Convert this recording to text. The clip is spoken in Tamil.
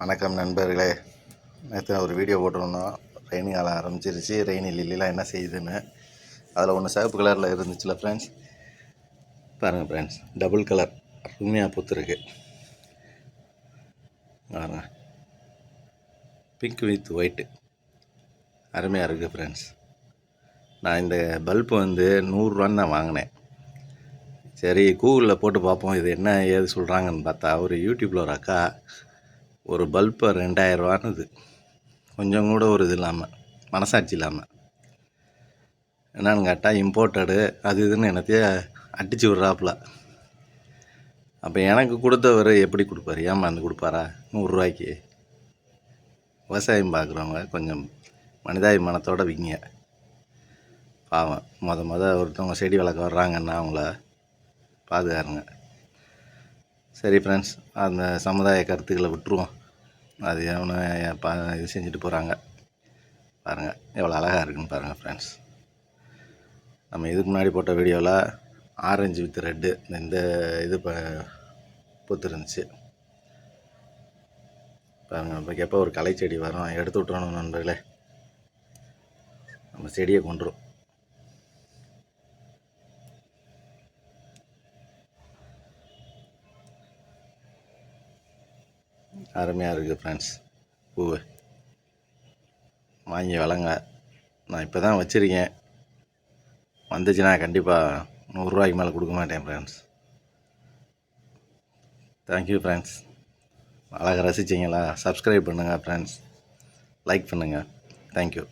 வணக்கம் நண்பர்களே. நேற்று ஒரு வீடியோ போட்டிருந்தோம். ரெயின் காலம் ஆரம்பிச்சிருச்சு. ரெயின் லில்லிலாம் என்ன செய்யுதுன்னு. அதில் ஒன்று சிவப்பு கலரில் இருந்துச்சுல ஃப்ரெண்ட்ஸ் பாருங்கள் ஃப்ரெண்ட்ஸ் டபுள் கலர் அருமையாக பூத்துருக்கு. பாருங்க பிங்க் வித் ஒயிட்டு அருமையாக இருக்குது ஃப்ரெண்ட்ஸ் நான் இந்த பல்ப் வந்து நூறுரூவான்னு தான் வாங்கினேன். சரி கூகுளில் போட்டு பார்ப்போம். இது என்ன ஏது சொல்கிறாங்கன்னு பார்த்தா ஒரு யூடியூப்பில் ஒரு அக்கா ஒரு பல்பு ரெண்டாயிரரூவான்னுது கொஞ்சம் கூட ஒரு இது இல்லாமல் மனசாட்சி இல்லாமல் என்னன்னு கேட்டால் இம்போர்ட்டடு அது இதுன்னு என்னத்தையே அடித்து விட்றாப்புல. அப்போ எனக்கு கொடுத்தவர் எப்படி கொடுப்பாரு? ஏமாந்து கொடுப்பாரா? நூறுரூவாய்க்கு. விவசாயம் பார்க்குறவங்க கொஞ்சம் மனிதாபிமானத்தோட விங்க. பாவம். மொத மொதல் ஒருத்தவங்க செடி வளர்க்க வர்றாங்கன்னா அவங்கள பாதுகாருங்க. சரி ஃப்ரெண்ட்ஸ் அந்த சமுதாய கருத்துக்களை விட்டுருவோம். அது எவனை பா இது செஞ்சுட்டு போகிறாங்க பாருங்கள் எவ்வளோ அழகாக இருக்குன்னு பாருங்கள் ஃப்ரெண்ட்ஸ் நம்ம இதுக்கு முன்னாடி போட்ட வீடியோவில் ஆரஞ்சு வித் ரெட்டு இந்த இது ப பூத்துருந்துச்சு. பாருங்கள் இப்போ எப்போ ஒரு களை செடி வரும் எடுத்து விட்டுறணும் நண்பர்களே. நம்ம செடியை கொண்டுரும் அருமையாக இருக்குது ஃப்ரெண்ட்ஸ் பூவு. வாங்கி வளங்க. நான் இப்போ தான் வச்சுருக்கேன். வந்துச்சுன்னா கண்டிப்பாக நூறுரூவாய்க்கு மேலே கொடுக்க மாட்டேன் ஃப்ரெண்ட்ஸ் தேங்க்யூ ஃப்ரெண்ட்ஸ் அழகாக ரசிச்சிங்களா? சப்ஸ்கிரைப் பண்ணுங்கள் ஃப்ரெண்ட்ஸ் லைக் பண்ணுங்கள் தேங்க்யூ